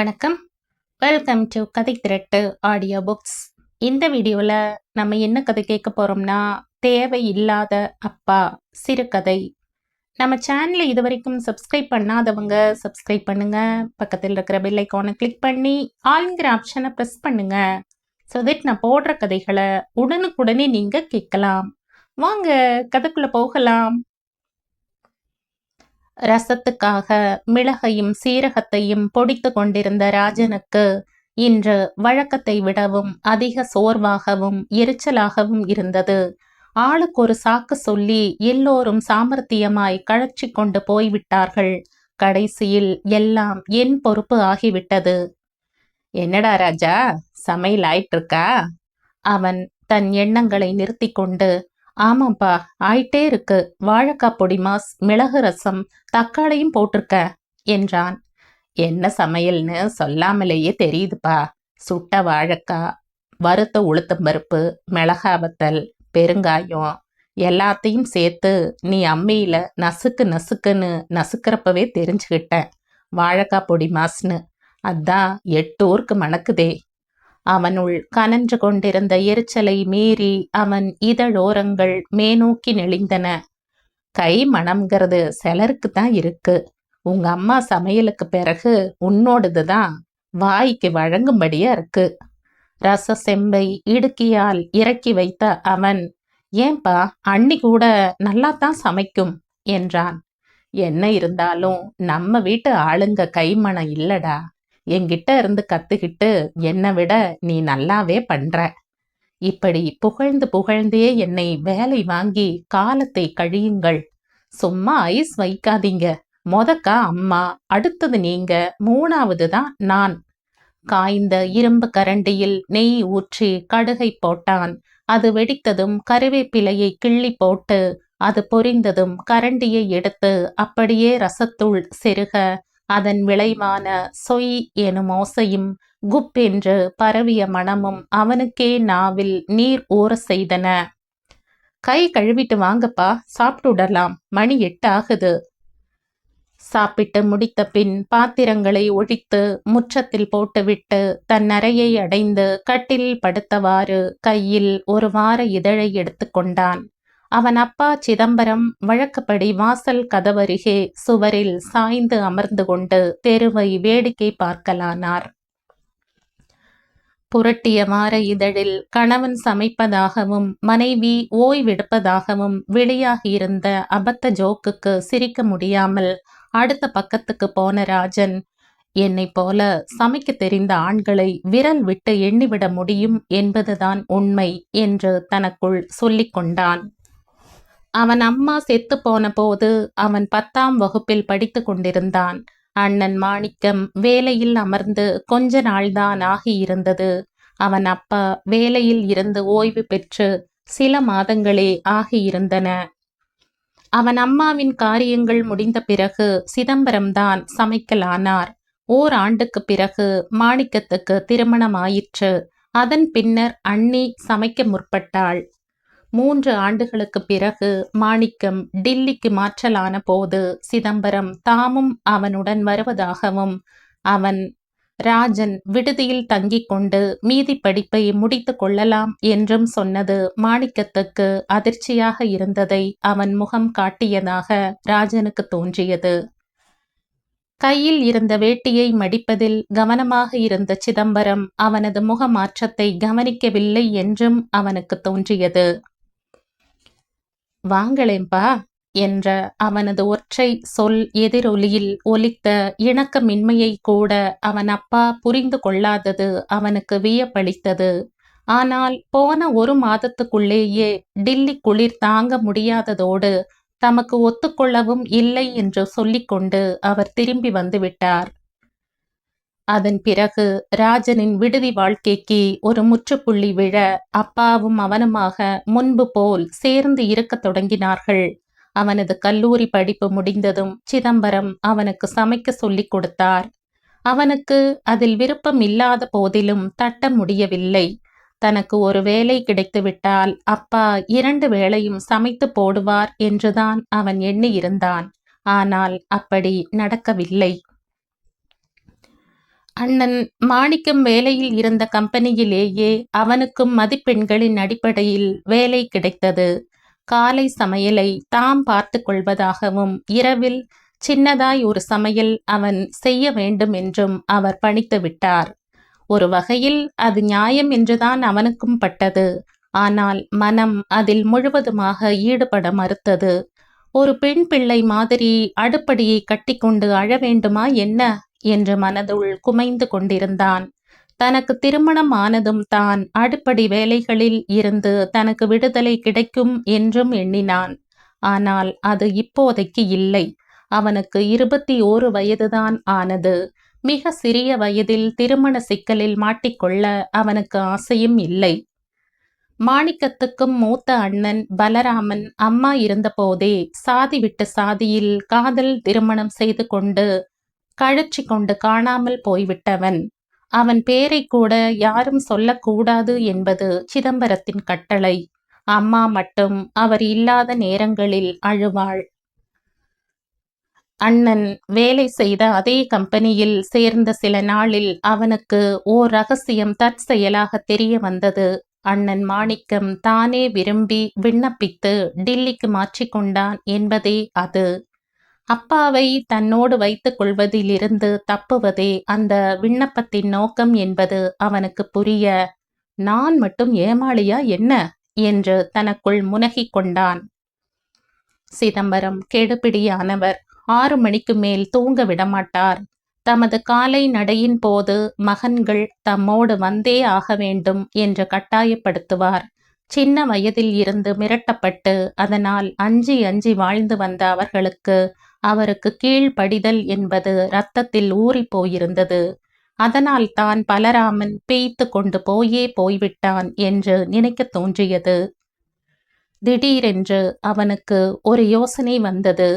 வணக்கம். Welcome to கதை திரட்டு audio books இந்த வீடியோவில் நம்ம என்ன கதை கேட்க போகிறோம்னா தேவையில்லாத அப்பா சிறுகதை நம்ம சேனலை இது வரைக்கும் சப்ஸ்கிரைப் பண்ணாதவங்க சப்ஸ்கிரைப் பண்ணுங்க. பக்கத்தில் இருக்கிற பெல் ஐக்கானை கிளிக் பண்ணி ஆளுங்கிற ஆப்ஷனை ப்ரெஸ் பண்ணுங்க. ஸோ தட் நான் போடுற கதைகளை உடனுக்குடனே நீங்கள் கேட்கலாம். வாங்க கதைக்குள்ளே போகலாம். ரசத்துக்காக மிளகையும் சீரகத்தையும் பொடித்து கொண்டிருந்த ராஜனுக்கு இன்று வழக்கத்தை விடவும் அதிக சோர்வாகவும் எரிச்சலாகவும் இருந்தது. ஆளுக்கு ஒரு சாக்கு சொல்லி எல்லோரும் சாமர்த்தியமாய் கழற்றி கொண்டு போய்விட்டார்கள். கடைசியில் எல்லாம் என் பொறுப்பு ஆகிவிட்டது. என்னடா ராஜா சமையல் ஆயிட்டிருக்கா? அவன் தன் எண்ணங்களை நிறுத்தி கொண்டு ஆமாப்பா ஆயிட்டே இருக்கு. வாழைக்காய் பொடி மாஸ் மிளகு ரசம் தக்காளியும் போட்டிருக்க என்றான். என்ன சமையல்னு சொல்லாமலேயே தெரியுதுப்பா. சுட்ட வாழைக்காய் வறுத்த உளுத்தம்பருப்பு மிளகா வத்தல் பெருங்காயம் எல்லாத்தையும் சேர்த்து நீ அம்மியில நசுக்கு நசுக்குன்னு நசுக்கிறப்பவே தெரிஞ்சுக்கிட்டேன். வாழைக்காய் பொடி மாஸ்னு. அதான் எட்டு ஊருக்கு மணக்குதே. அவனுள் கனன்று கொண்டிருந்த எரிச்சலை மீறி அவன் இதழோரங்கள் மேநோக்கி நெளிந்தன. கை மணம்ங்கிறது சிலருக்கு தான் இருக்கு. உங்க அம்மா சமையலுக்கு பிறகு உன்னோடது தான் வாய்க்கு வழங்கும்படியா இருக்கு. ரச செம்பை இடுக்கியால் இறக்கி வைத்த அவன் ஏன்பா அண்ணி கூட நல்லா தான் சமைக்கும் என்றான். என்ன இருந்தாலும் நம்ம வீட்டு ஆளுங்க கைமணம் இல்லடா. என்கிட்ட இருந்து கத்துக்கிட்டு என்னை விட நீ நல்லாவே பண்ற. இப்படி புகழ்ந்து புகழ்ந்தே என்னை வேலை வாங்கி காலத்தை கழியுங்கள். சும்மா ஐஸ் வைக்காதீங்க. மொதக்கா அம்மா அடுத்தது நீங்க மூணாவது தான் நான். காய்ந்த இரும்பு கரண்டியில் நெய் ஊற்றி கடுகை போட்டான். அது வெடித்ததும் கருவேப்பிலையை கிள்ளி போட்டு அது பொரிந்ததும் கரண்டியை எடுத்து அப்படியே ரசத்துள் செருக அதன் விளைவான சொய் எனும் ஓசையும் குப் என்று பரவிய மனமும் அவனுக்கே நாவில் நீர் ஊற செய்தன. கை கழுவிட்டு வாங்கப்பா சாப்பிட்டுடலாம் மணி எட்டு ஆகுது. சாப்பிட்டு முடித்த பின் பாத்திரங்களை ஒழித்து முற்றத்தில் போட்டுவிட்டு தன் அறையை அடைந்து கட்டில் படுத்தவாறு கையில் ஒரு வார இதழை எடுத்துக்கொண்டான் அவன் அப்பா சிதம்பரம் வழக்கப்படி வாசல் கதவருகே சுவரில் சாய்ந்து அமர்ந்து கொண்டு தெருவை வேடிக்கை பார்க்கலானார். புரட்டிய வார இதழில் கணவன் சமைப்பதாகவும் மனைவி ஓய்வெடுப்பதாகவும் வெளியாகியிருந்த அபத்த ஜோக்குக்கு சிரிக்க முடியாமல் அடுத்த பக்கத்துக்கு போன ராஜன் என்னை போல சமைக்க தெரிந்த ஆண்களை விரல் விட்டு எண்ணிவிட முடியும் என்பதுதான் உண்மை என்று தனக்குள் சொல்லிக் கொண்டான் அவன் அம்மா செத்து போன போது அவன் பத்தாம் வகுப்பில் படித்து கொண்டிருந்தான். அண்ணன் மாணிக்கம் வேலையில் அமர்ந்து கொஞ்ச நாள்தான் ஆகியிருந்தது. அவன் அப்பா வேலையில் இருந்து ஓய்வு பெற்று சில மாதங்களே ஆகியிருந்தன. அவன் அம்மாவின் காரியங்கள் முடிந்த பிறகு சிதம்பரம்தான் சமைக்கலானார். ஓர் ஆண்டுக்கு பிறகு மாணிக்கத்துக்கு திருமணமாயிற்று. அதன் பின்னர் அண்ணி சமைக்க முற்பட்டாள். மூன்று ஆண்டுகளுக்கு பிறகு மாணிக்கம் டில்லிக்கு மாற்றலான போது சிதம்பரம் தாமும் அவனுடன் வருவதாகவும் அவன் ராஜன் விடுதியில் தங்கிக் கொண்டு மீதி படிப்பை முடித்து கொள்ளலாம் என்றும் சொன்னது மாணிக்கத்துக்கு அதிர்ச்சியாக இருந்ததை அவன் முகம் காட்டியதாக ராஜனுக்கு தோன்றியது. கையில் இருந்த வேட்டியை மடிப்பதில் கவனமாக இருந்த சிதம்பரம் அவனது முக மாற்றத்தை கவனிக்கவில்லை என்றும் அவனுக்கு தோன்றியது. வாங்களேம்பா என்ற அவனது ஒற்றை சொல் எதிரொலியில் ஒலித்த இணக்கமின்மையை கூட அவன் அப்பா புரிந்து கொள்ளாதது அவனுக்கு வியப்பளித்தது. ஆனால் போன ஒரு மாதத்துக்குள்ளேயே டில்லி குளிர் தாங்க முடியாததோடு தமக்கு ஒத்துக்கொள்ளவும் இல்லை என்று சொல்லிக்கொண்டு அவர் திரும்பி வந்துவிட்டார் அதன் பிறகு ராஜனின் விடுதி வாழ்க்கைக்கு ஒரு முற்றுப்புள்ளி விழ அப்பாவும் அவனுமாக முன்பு போல் சேர்ந்து இருக்கத் தொடங்கினார்கள். அவனது கல்லூரி படிப்பு முடிந்ததும் சிதம்பரம் அவனுக்கு சமைக்க சொல்லிக் கொடுத்தார். அவனுக்கு அதில் விருப்பம் இல்லாத போதிலும் தட்ட முடியவில்லை. தனக்கு ஒரு வேலை கிடைத்துவிட்டால் அப்பா இரண்டு வேளையும் சமைத்து போடுவார் என்றுதான் அவன் எண்ணியிருந்தான். ஆனால் அப்படி நடக்கவில்லை. அண்ணன் மாணிக்கம் வேலையில் இருந்த கம்பெனியிலேயே அவனுக்கும் மதிப்பெண்களின் அடிப்படையில் வேலை கிடைத்தது. காலை சமையலை தாம் பார்த்து கொள்வதாகவும் இரவில் சின்னதாய் ஒரு சமையல் அவன் செய்ய வேண்டும் என்றும் அவர் பணித்து விட்டார். ஒரு வகையில் அது நியாயம் என்றுதான் அவனுக்கும் பட்டது. ஆனால் மனம் அதில் முழுவதுமாக ஈடுபட மறுத்தது. ஒரு பெண் பிள்ளை மாதிரி அடுப்படியை கட்டிக்கொண்டு அழ வேண்டுமா என்ன? என்று மனதுள் குமைந்து கொண்டிருந்தான். தனக்கு திருமணம் ஆனதும் தான் அடுப்படி வேலைகளில் இருந்து தனக்கு விடுதலை கிடைக்கும் என்றும் எண்ணினான். ஆனால் அது இப்போதைக்கு இல்லை. அவனுக்கு இருபத்தி ஓரு வயதுதான் ஆனது. மிக சிறிய வயதில் திருமண சிக்கலில் மாட்டிக்கொள்ள அவனுக்கு ஆசையும் இல்லை. மாணிக்கத்துக்கும் மூத்த அண்ணன் பலராமன் அம்மா இருந்தபோதே சாதி விட்டு சாதியில் காதல் திருமணம் செய்து கொண்டு கழற்றி கொண்டு காணாமல் போய்விட்டவன். அவன் பேரை கூட யாரும் சொல்லக்கூடாது என்பது சிதம்பரத்தின் கட்டளை. அம்மா மட்டும் அவர் இல்லாத நேரங்களில் அழுவாள். அண்ணன் வேலை செய்த அதே கம்பெனியில் சேர்ந்த சில நாளில் அவனுக்கு ஓர் ரகசியம் தற்செயலாக தெரிய வந்தது. அண்ணன் மாணிக்கம் தானே விரும்பி விண்ணப்பித்து டில்லிக்கு மாற்றிக்கொண்டான் என்பதே அது. அப்பாவை தன்னோடு வைத்துக் கொள்வதிலிருந்து தப்புவதே அந்த விண்ணப்பத்தின் நோக்கம் என்பது அவனுக்கு புரிய நான் மட்டும் ஏமாளியா என்ன? என்று தனக்குள் முனகிக் கொண்டான். சிதம்பரம் கெடுபிடியானவர். ஆறு மணிக்கு மேல் தூங்க விடமாட்டார். தமது காலை நடையின் போது மகன்கள் தம்மோடு வந்தே ஆக வேண்டும் என்று கட்டாயப்படுத்துவார். சின்ன வயதில் இருந்து மிரட்டப்பட்டு அதனால் அஞ்சி அஞ்சி வாழ்ந்து வந்த அவர்களுக்கு அவருக்கு கீழ்ப்படிதல் என்பது ரத்தத்தில் ஊறி போயிருந்தது அதனால் தான் பலராமன் பேய்த்து கொண்டு போயே போய்விட்டான் என்று நினைக்க தோன்றியது. திடீரென்று அவனுக்கு ஒரு யோசனை வந்தது.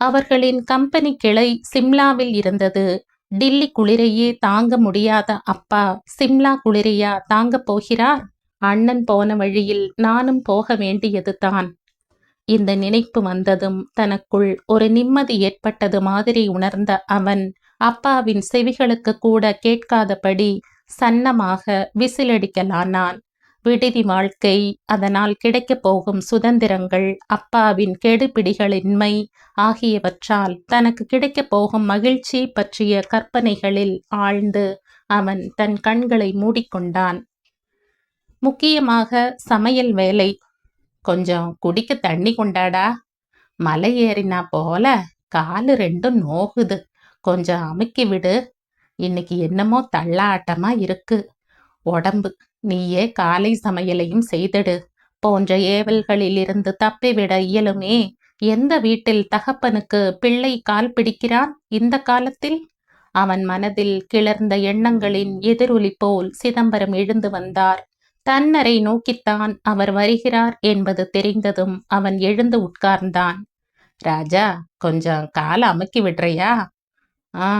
அவர்களின் கம்பெனி கிளை சிம்லாவில் இருந்தது. டில்லி குளிரையே தாங்க முடியாத அப்பா சிம்லா குளிரையா தாங்கப் போகிறார்? அண்ணன் போன வழியில் நானும் போக வேண்டியது தான் இந்த நினைப்பு வந்ததும் தனக்குள் ஒரு நிம்மதி ஏற்பட்டது மாதிரி உணர்ந்த அவன் அப்பாவின் செவிகளுக்கு கூட கேட்காதபடி சன்னமாக விசிலடிக்கலானான். விடுதி வாழ்க்கை அதனால் கிடைக்கப் போகும் சுதந்திரங்கள் அப்பாவின் கெடுபிடிகளின்மை ஆகியவற்றால் தனக்கு கிடைக்கப் போகும் மகிழ்ச்சி பற்றிய கற்பனைகளில் ஆழ்ந்து அவன் தன் கண்களை மூடிக்கொண்டான். முக்கியமாக சமையல் வேலை கொஞ்சம் குடிக்க தண்ணி கொண்டாடா. மலை ஏறினா போல காலு ரெண்டும் நோகுது. கொஞ்சம் அமுக்கி விடு. இன்னைக்கு என்னமோ தள்ளாட்டமா இருக்கு. உடம்பு நீயே காலை சமையலையும் செய்திடு. போன்ற ஏவல்களிலிருந்து தப்பிவிட இயலுமே. எந்த வீட்டில் தகப்பனுக்கு பிள்ளை கால் பிடிக்கிறான் இந்த காலத்தில்? அவன் மனதில் கிளர்ந்த எண்ணங்களின் எதிரொலி போல் சிதம்பரம் எழுந்து வந்தார். தன்னரை நோக்கித்தான் அவர் வருகிறார் என்பது தெரிந்ததும் அவன் எழுந்து உட்கார்ந்தான். ராஜா கொஞ்சம் காலை அமுக்கி விடுறியா? ஆ.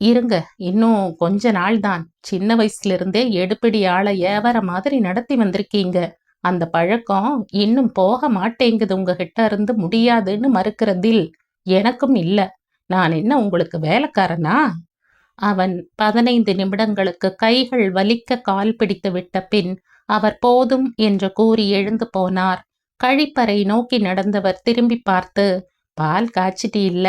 இருங்க இன்னும் கொஞ்ச நாள் தான் சின்ன வயசுல இருந்தே எடுப்பிடி ஆளை ஏவர மாதிரி நடத்தி வந்திருக்கீங்க. அந்த பழக்கம் இன்னும் போக மாட்டேங்குது உங்ககிட்ட இருந்து முடியாதுன்னு மறுக்கிறதில் எனக்கும் இல்ல. நான் என்ன உங்களுக்கு வேலைக்காரனா? அவன் பதினைந்து நிமிடங்களுக்கு கைகள் வலிக்க கால் பிடித்து விட்ட பின் அவர் போதும் என்று கூறி எழுந்து போனார். கழிப்பறை நோக்கி நடந்தவர் திரும்பி பார்த்து பால் காய்ச்சிட்டு இல்ல?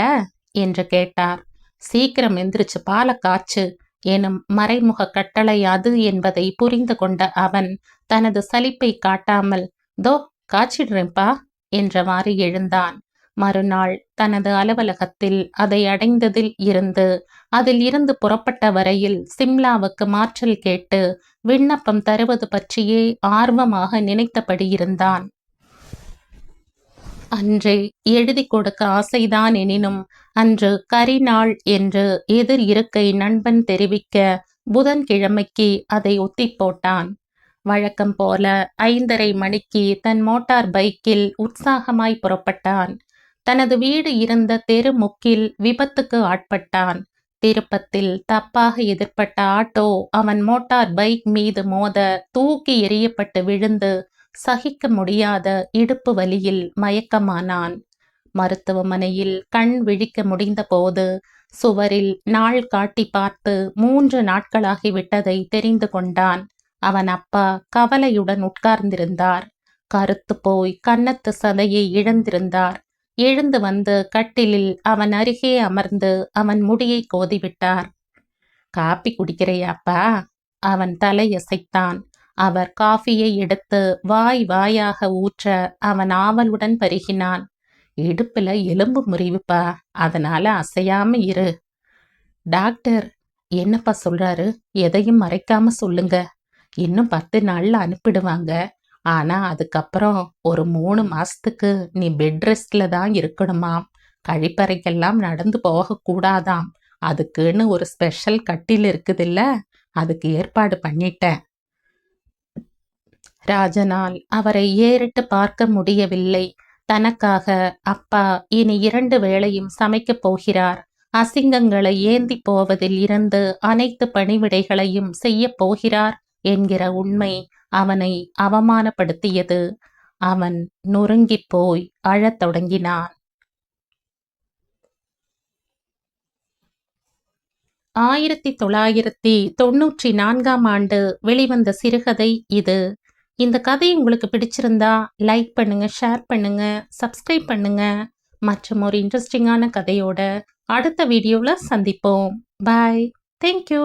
என்று கேட்டார். சீக்கிரம் எந்திரிச்சு பால காய்ச்சு எனும் மறைமுக கட்டளை அது என்பதை புரிந்து கொண்ட அவன் தனது சலிப்பை காட்டாமல் தோ காய்ச்சிடுறேன்பா என்றவாறு எழுந்தான். மறுநாள் தனது அலுவலகத்தில் அதை அடைந்ததில் இருந்து அதில் இருந்து புறப்பட்ட வரையில் சிம்லாவுக்கு மாற்றல் கேட்டு விண்ணப்பம் தருவது பற்றியே ஆர்வமாக நினைத்தபடி இருந்தான். அன்று எழுதி கொடுக்க ஆசைதான் எனினும் அன்று கரிநாள் என்று எதிர் இருக்கை நண்பன் தெரிவிக்க புதன்கிழமைக்கு அதை ஒத்தி போட்டான். வழக்கம் போல ஐந்தரை மணிக்கு தன் மோட்டார் பைக்கில் உற்சாகமாய் புறப்பட்டான். தனது வீடு இருந்த தெரு முக்கில் விபத்துக்கு ஆட்பட்டான். திருப்பத்தில் தப்பாக எதிர்ப்பட்ட ஆட்டோ அவன் மோட்டார் பைக் மீது மோத தூக்கி எறியப்பட்டு விழுந்து சகிக்க முடியாத இடுப்பு வலியில் மயக்கமானான். மருத்துவமனையில் கண் விழிக்க முடிந்தபோது சுவரில் நாள் காட்டி பார்த்து மூன்று நாட்களாகி விட்டதை தெரிந்து கொண்டான். அவன் அப்பா கவலையுடன் உட்கார்ந்திருந்தார். கருத்து போய் கன்னத்து சதையை இழந்திருந்தார். எழுந்து வந்து கட்டிலில் அவன் அருகே அமர்ந்து அவன் முடியை கோதிவிட்டார். காப்பி குடிக்கிறையாப்பா? அவன் தலையசைத்தான் அவர் காஃபியை எடுத்து வாய் வாயாக ஊற்ற அவன் ஆவலுடன் பருகினான். இடுப்புல எலும்பு முறிவுப்பா அதனால அசையாம இரு. டாக்டர் என்னப்பா சொல்றாரு? எதையும் மறைக்காம சொல்லுங்க. இன்னும் பத்து நாள்ல அனுப்பிடுவாங்க. ஆனா அதுக்கப்புறம் ஒரு மூணு மாசத்துக்கு நீ பெட் ரெஸ்ட்ல தான் இருக்கணுமாம். கழிப்பறைக்கெல்லாம் நடந்து போகக்கூடாதாம் அதுக்குன்னு ஒரு ஸ்பெஷல் கட்டில் இருக்குதில்ல அதுக்கு ஏற்பாடு பண்ணிட்டேன். ராஜனால் அவரை ஏறிட்டு பார்க்க முடியவில்லை. தனக்காக அப்பா இனி இரண்டு வேளையும் சமைக்கப் போகிறார். அசிங்கங்களை ஏந்தி போவதில் இருந்து அனைத்து பணிவிடைகளையும் செய்யப் போகிறார். என்கிற உண்மை அவனை அவமானப்படுத்தியது. அவன் நொறுங்கிப் போய் அழத் தொடங்கினான். ஆயிரத்தி தொள்ளாயிரத்தி தொன்னூற்றி நான்காம் ஆண்டு வெளிவந்த சிறுகதை இது. இந்த கதை உங்களுக்கு பிடிச்சிருந்தா லைக் பண்ணுங்க ஷேர் பண்ணுங்க சப்ஸ்கிரைப் பண்ணுங்க. மற்றும் ஒரு இன்ட்ரெஸ்டிங்கான கதையோட அடுத்த வீடியோவில் சந்திப்போம். Bye thank you